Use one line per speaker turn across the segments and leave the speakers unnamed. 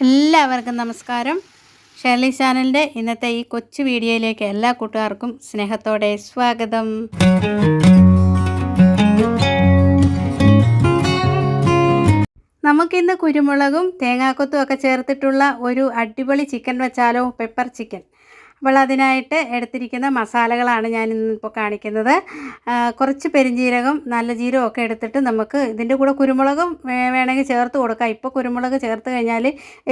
എല്ലാവർക്കും നമസ്കാരം. ഷെർലി ചാനലിന്റെ ഇന്നത്തെ ഈ കൊച്ചു വീഡിയോയിലേക്ക് എല്ലാ കൂട്ടുകാർക്കും സ്നേഹത്തോടെ സ്വാഗതം. നമുക്കിന്ന് കുരുമുളകും തേങ്ങാക്കൊത്തും ഒക്കെ ചേർത്തിട്ടുള്ള ഒരു അടിപൊളി ചിക്കൻ വെച്ചാലോ പെപ്പർ ചിക്കൻ അപ്പോൾ അതിനായിട്ട് എടുത്തിരിക്കുന്ന മസാലകളാണ് ഞാൻ ഇന്നിപ്പോൾ കാണിക്കുന്നത് കുറച്ച് പെരിഞ്ജീരകം നല്ല ജീരകം ഒക്കെ എടുത്തിട്ട് നമുക്ക് ഇതിന്റെ കൂടെ കുരുമുളകും വേണമെങ്കിൽ ചേർത്ത് കൊടുക്കാം. ഇപ്പോൾ കുരുമുളക് ചേർത്ത് കഴിഞ്ഞാൽ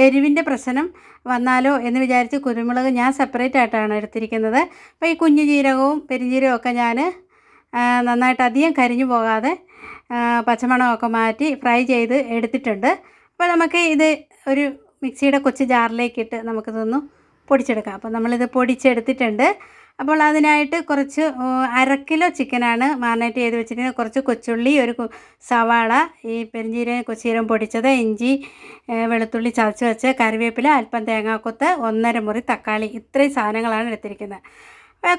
എരിവിന്റെ പ്രശ്നം വന്നാലോ എന്ന് വിചാരിച്ച് കുരുമുളക് ഞാൻ സെപ്പറേറ്റ് ആയിട്ടാണ് എടുത്തിരിക്കുന്നത്. അപ്പോൾ ഈ കുഞ്ഞു ജീരകവും പെരിഞ്ജീരകവും ഒക്കെ ഞാൻ നന്നായിട്ട് അധികം കരിഞ്ഞു പോകാതെ പച്ചമണമൊക്കെ മാറ്റി ഫ്രൈ ചെയ്ത് എടുത്തിട്ടുണ്ട്. അപ്പോൾ നമുക്ക് ഇത് ഒരു മിക്സിയുടെ കൊച്ചു ജാറിലേക്കിട്ട് നമുക്കിതൊന്ന് പൊടിച്ചെടുക്കാം. അപ്പോൾ നമ്മളിത് പൊടിച്ചെടുത്തിട്ടുണ്ട്. അപ്പോൾ അതിനായിട്ട് കുറച്ച് അര കിലോ ചിക്കനാണ് മാറിനേറ്റ് ചെയ്ത് വെച്ചിരിക്കുന്നത്. കുറച്ച് കൊച്ചുള്ളി ഒരു സവാള ഈ പെരിഞ്ചീരകം കൊച്ചീരം പൊടിച്ചത് ഇഞ്ചി വെളുത്തുള്ളി ചതച്ച് വെച്ച് കറിവേപ്പില അല്പം തേങ്ങാക്കൊത്ത് ഒന്നര മുറി തക്കാളി ഇത്രയും സാധനങ്ങളാണ് എടുത്തിരിക്കുന്നത്.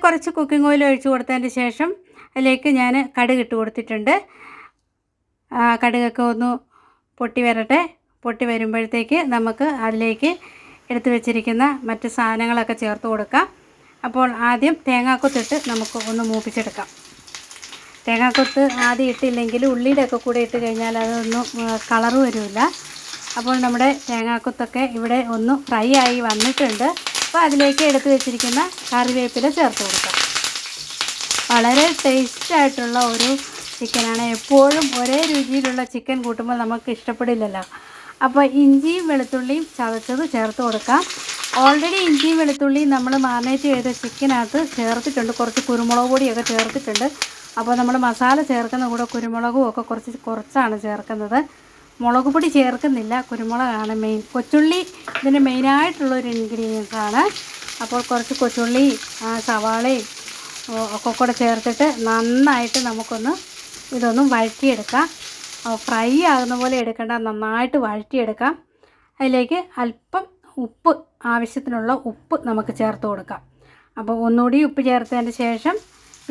കുറച്ച് കുക്കിംഗ് ഓയിൽ ഒഴിച്ച് കൊടുത്തതിന് ശേഷം അതിലേക്ക് ഞാൻ കടുക് ഇട്ട് കൊടുത്തിട്ടുണ്ട്. കടുകൊക്കെ ഒന്ന് പൊട്ടി വരട്ടെ. പൊട്ടി വരുമ്പോഴത്തേക്ക് നമുക്ക് അതിലേക്ക് എടുത്തു വെച്ചിരിക്കുന്ന മറ്റ് സാധനങ്ങളൊക്കെ ചേർത്ത് കൊടുക്കാം. അപ്പോൾ ആദ്യം തേങ്ങാക്കൊത്തിട്ട് നമുക്ക് ഒന്ന് മൂപ്പിച്ചെടുക്കാം. തേങ്ങാക്കൊത്ത് ആദ്യം ഇട്ടില്ലെങ്കിൽ ഉള്ളിയുടെ ഒക്കെ കൂടെ ഇട്ട് കഴിഞ്ഞാൽ അതൊന്നും കളറ് വരില്ല അപ്പോൾ നമ്മുടെ തേങ്ങാക്കൊത്തൊക്കെ ഇവിടെ ഒന്ന് ഫ്രൈ ആയി വന്നിട്ടുണ്ട്. അപ്പോൾ അതിലേക്ക് എടുത്തു വെച്ചിരിക്കുന്ന കറിവേപ്പില ചേർത്ത് കൊടുക്കാം. വളരെ ടേസ്റ്റ് ആയിട്ടുള്ള ഒരു ചിക്കനാണ് എപ്പോഴും ഒരേ രുചിയിലുള്ള ചിക്കൻ കൂട്ടുമ്പോൾ നമുക്ക് ഇഷ്ടപ്പെടില്ലല്ലോ. അപ്പോൾ ഇഞ്ചിയും വെളുത്തുള്ളിയും ചതച്ചത് ചേർത്ത് കൊടുക്കാം. ഓൾറെഡി ഇഞ്ചിയും വെളുത്തുള്ളിയും നമ്മൾ മാറിനേറ്റ് ചെയ്ത ചിക്കനകത്ത് ചേർത്തിട്ടുണ്ട്. കുറച്ച് കുരുമുളക് പൊടിയൊക്കെ ചേർത്തിട്ടുണ്ട്. അപ്പോൾ നമ്മൾ മസാല ചേർക്കുന്ന കൂടെ കുരുമുളകും ഒക്കെ കുറച്ച് കുറച്ചാണ് ചേർക്കുന്നത്. മുളക് പൊടി ചേർക്കുന്നില്ല. കുരുമുളകാണ് മെയിൻ കൊച്ചുള്ളി ഇതിന്റെ മെയിനായിട്ടുള്ളൊരു ഇൻഗ്രീഡിയൻസ് ആണ്. അപ്പോൾ കുറച്ച് കൊച്ചുള്ളി സവാളയും ഒക്കെ കൂടെ ചേർത്തിട്ട് നന്നായിട്ട് നമുക്കൊന്ന് ഇതൊന്ന് വഴറ്റിയെടുക്കാം. ഫ്രൈ ആകുന്ന പോലെ എടുക്കേണ്ട. നന്നായിട്ട് വഴറ്റിയെടുക്കാം. അതിലേക്ക് അല്പം ഉപ്പ് ആവശ്യത്തിനുള്ള ഉപ്പ് നമുക്ക് ചേർത്ത് കൊടുക്കാം. അപ്പോൾ ഒന്നുകൂടി ഉപ്പ് ചേർത്തതിന് ശേഷം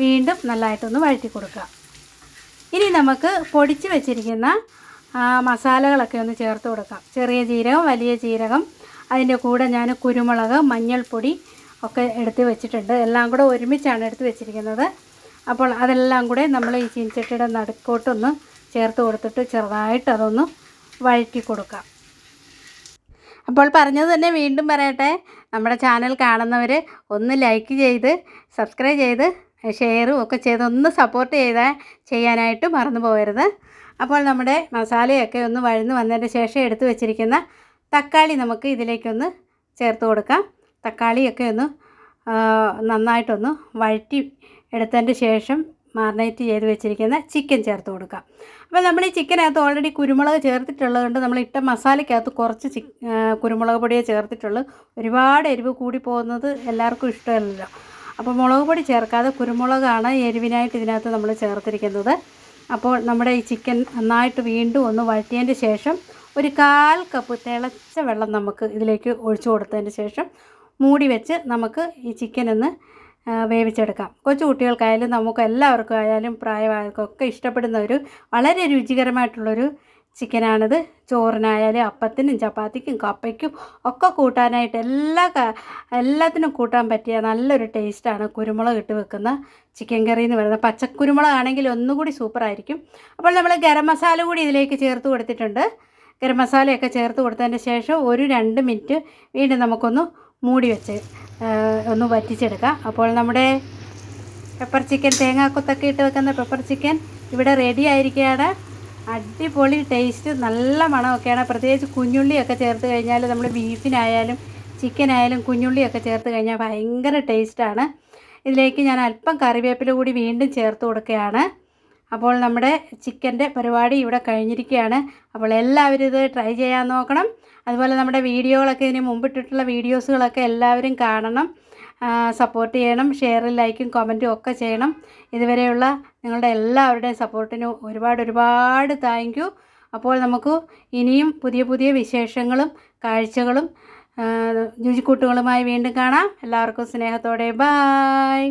വീണ്ടും നല്ലതായിട്ടൊന്ന് വഴറ്റി കൊടുക്കുക ഇനി നമുക്ക് പൊടിച്ച് വെച്ചിരിക്കുന്ന മസാലകളൊക്കെ ഒന്ന് ചേർത്ത് കൊടുക്കാം. ചെറിയ ജീരകം വലിയ ജീരകം അതിന്റെ കൂടെ ഞാൻ കുരുമുളക് മഞ്ഞൾപ്പൊടി ഒക്കെ എടുത്ത് വെച്ചിട്ടുണ്ട്. എല്ലാം കൂടെ ഒരുമിച്ചാണ് എടുത്ത് വെച്ചിരിക്കുന്നത്. അപ്പോൾ അതെല്ലാം കൂടെ നമ്മൾ ഈ ചീനച്ചട്ടിയുടെ നടുക്കോട്ടൊന്ന് ചേർത്ത് കൊടുത്തിട്ട് ചെറുതായിട്ട് അതൊന്ന് വഴറ്റി കൊടുക്കാം. അപ്പോൾ പറഞ്ഞത് തന്നെ വീണ്ടും പറയട്ടെ. നമ്മുടെ ചാനൽ കാണുന്നവർ ഒന്ന് ലൈക്ക് ചെയ്ത് സബ്സ്ക്രൈബ് ചെയ്ത് ഷെയറും ഒക്കെ ചെയ്ത് ഒന്ന് സപ്പോർട്ട് ചെയ്താൽ ചെയ്യാനായിട്ട് മറന്നു പോകരുത്. അപ്പോൾ നമ്മുടെ മസാലയൊക്കെ ഒന്ന് വഴന്ന് വന്നതിന് ശേഷം എടുത്തു വെച്ചിരിക്കുന്ന തക്കാളി നമുക്ക് ഇതിലേക്കൊന്ന് ചേർത്ത് കൊടുക്കാം. തക്കാളിയൊക്കെ ഒന്ന് നന്നായിട്ടൊന്ന് വഴറ്റി എടുത്തതിന്റെ ശേഷം മാറിനേറ്റ് ചെയ്ത് വെച്ചിരിക്കുന്ന ചിക്കൻ ചേർത്ത് കൊടുക്കാം. അപ്പോൾ നമ്മൾ ഈ ചിക്കനകത്ത് ഓൾറെഡി കുരുമുളക് ചേർത്തിട്ടുള്ളത് കൊണ്ട് നമ്മൾ ഇട്ട മസാലയ്ക്കകത്ത് കുറച്ച് ചി കുരുമുളക് പൊടിയെ ചേർത്തിട്ടുള്ളൂ. ഒരുപാട് എരിവ് കൂടി പോകുന്നത് എല്ലാവർക്കും ഇഷ്ടമല്ലല്ലോ. അപ്പോൾ മുളക് പൊടി ചേർക്കാതെ കുരുമുളകാണ് എരിവിനായിട്ട് ഇതിനകത്ത് നമ്മൾ ചേർത്തിരിക്കുന്നത്. അപ്പോൾ നമ്മുടെ ഈ ചിക്കൻ നന്നായിട്ട് വീണ്ടും ഒന്ന് വഴറ്റിയതിന്റെ ശേഷം ഒരു കാൽ കപ്പ് തിളച്ച വെള്ളം നമുക്ക് ഇതിലേക്ക് ഒഴിച്ചു കൊടുത്തതിന് ശേഷം മൂടി വെച്ച് നമുക്ക് ഈ ചിക്കൻ ഒന്ന് വേവിച്ചെടുക്കാം. കൊച്ചു കുട്ടികൾക്കായാലും നമുക്ക് എല്ലാവർക്കും ആയാലും പ്രായമായവർക്കൊക്കെ ഇഷ്ടപ്പെടുന്ന ഒരു വളരെ രുചികരമായിട്ടുള്ളൊരു ചിക്കനാണിത്. ചോറിനായാലും അപ്പത്തിനും ചപ്പാത്തിക്കും കപ്പയ്ക്കും ഒക്കെ കൂട്ടാനായിട്ട് എല്ലാ എല്ലാത്തിനും കൂട്ടാൻ പറ്റിയ നല്ലൊരു ടേസ്റ്റാണ് കുരുമുളക് ഇട്ട് വെക്കുന്ന ചിക്കൻ കറി എന്ന് പറയുന്നത്. പച്ചക്കുരുമുളകാണെങ്കിൽ ഒന്നുകൂടി സൂപ്പറായിരിക്കും. അപ്പോൾ നമ്മൾ ഗരം മസാല കൂടി ഇതിലേക്ക് ചേർത്ത് കൊടുത്തിട്ടുണ്ട്. ഗരം മസാലയൊക്കെ ചേർത്ത് കൊടുത്തതിന് ശേഷം ഒരു രണ്ട് മിനിറ്റ് വീണ്ടും നമുക്കൊന്ന് മൂടി വെച്ച് ഒന്ന് വറ്റിച്ചെടുക്കാം. അപ്പോൾ നമ്മുടെ പെപ്പർ ചിക്കൻ തേങ്ങാക്കൊത്തൊക്കെ ഇട്ട് വെക്കുന്ന പെപ്പർ ചിക്കൻ ഇവിടെ റെഡി ആയിരിക്കുകയാണ്. അടിപൊളി ടേസ്റ്റ് നല്ല മണമൊക്കെയാണ്. പ്രത്യേകിച്ച് കുഞ്ഞുള്ളിയൊക്കെ ചേർത്ത് കഴിഞ്ഞാൽ നമ്മൾ ബീഫിനായാലും ചിക്കനായാലും കുഞ്ഞുള്ളിയൊക്കെ ചേർത്ത് കഴിഞ്ഞാൽ ഭയങ്കര ടേസ്റ്റാണ് ഇതിലേക്ക് ഞാൻ അല്പം കറിവേപ്പില കൂടി വീണ്ടും ചേർത്ത് കൊടുക്കുകയാണ്. അപ്പോൾ നമ്മുടെ ചിക്കന്റെ പരിപാടി ഇവിടെ കഴിഞ്ഞിരിക്കുകയാണ്. അപ്പോൾ എല്ലാവരും ഇത് ട്രൈ ചെയ്യാൻ നോക്കണം. അതുപോലെ നമ്മുടെ വീഡിയോകളൊക്കെ ഇതിന് മുമ്പിട്ടിട്ടുള്ള വീഡിയോസുകളൊക്കെ എല്ലാവരും കാണണം. സപ്പോർട്ട് ചെയ്യണം. ഷെയറും ലൈക്കും കമന്റും ഒക്കെ ചെയ്യണം. ഇതുവരെയുള്ള നിങ്ങളുടെ എല്ലാവരുടെയും സപ്പോർട്ടിന് ഒരുപാട് ഒരുപാട് താങ്ക് അപ്പോൾ നമുക്ക് ഇനിയും പുതിയ പുതിയ വിശേഷങ്ങളും കാഴ്ചകളും രുചിക്കൂട്ടുകളുമായി വീണ്ടും കാണാം. എല്ലാവർക്കും സ്നേഹത്തോടെ. ബായ്